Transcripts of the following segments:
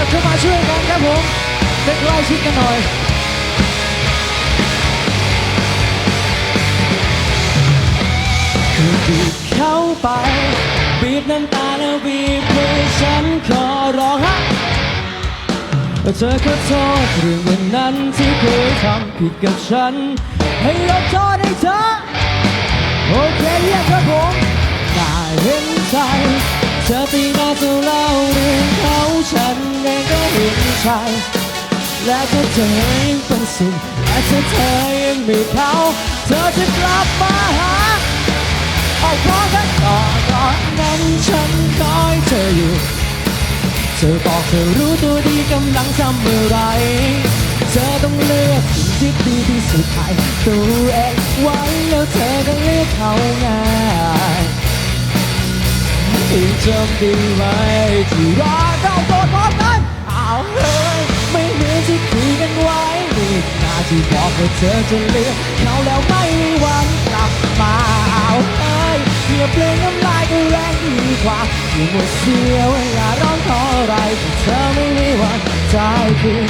ยบเข้ามาช่วยกันครับผมใกล้ๆชิดกันหน่อยคือบีบเข้าไป บีบน้ำตาแล้วบีบมือฉันขอร้องฮะเธอขอโทษเรื่องวันนั้นที่เคยทำผิดกับฉัน ให้ยกโทษให้เธอ โอเคเยี่ยมครับผมน่าเห็นใจ ธอตีหน้าจะเล่าเรื่องเขาฉันเองก็เห็นใจและถ้าเธอยังเป็นสุขและถ้าเธอยังมีเขาเธอจะกลับมาหาเอาเพราะทั้งตอนตอนนั้นฉันคอยเธออยู่ เธอบอกเธอรู้ตัวดีกำลังทำอะไร เธอต้องเลือกสิ่งที่ดีที่สุดให้ตัวเองไว้แล้วเธอก็เลือกเขาไงายยังจำดีไหมที่รอเราโดนพร้อมกันเอาเฮ้ยไม่เหมือนที่คุยกันไว้นี่นาที่บอกว่าเธอจะเลือกเขาแล้วไม่มีวันกลับมาเอาเฮ้ยอย่าเปล่งน้ำลายก็แรงดีกว่าอย่าหมดเสียเวลาร้องขออะไรที่เธอไม่มีวันใจคืน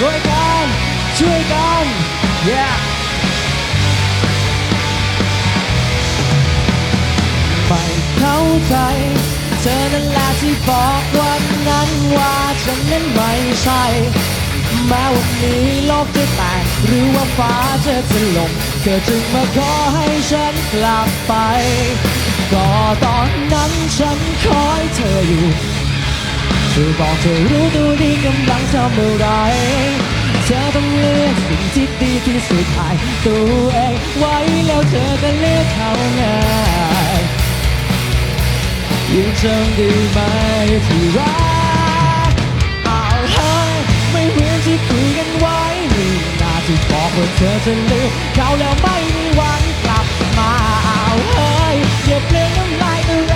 ด้วยกัน ช่วยกัน yeah ไม่เข้าใจเธอนั่นแหละที่บอกวันนั้นว่าฉันนั้นไม่ใช่แม้วันนี้โลกจะแตกหรือว่าฟ้าจะถล่มเธอจึงมาขอให้ฉันกลับไป ก็ตอนนั้นฉันคอยเธออยู่เธอบอกเธอรู้ตัวดีกำลังทำอะไร ลือกสิ่งที่ดีที่สุดให้ตัวเองไว้แล้วเธอก็เลือกเขาง่ายยังจำได้ไหมที่รักเอาเฮ้ยไม่เหมือนที่คุยกันไว้นี่นาที่บอกว่าเธอจะเลือกเขาแล้วไม่มีวันกลับมาเอาเฮ้ยอย่าเปลี่ยนน้ำลายตัว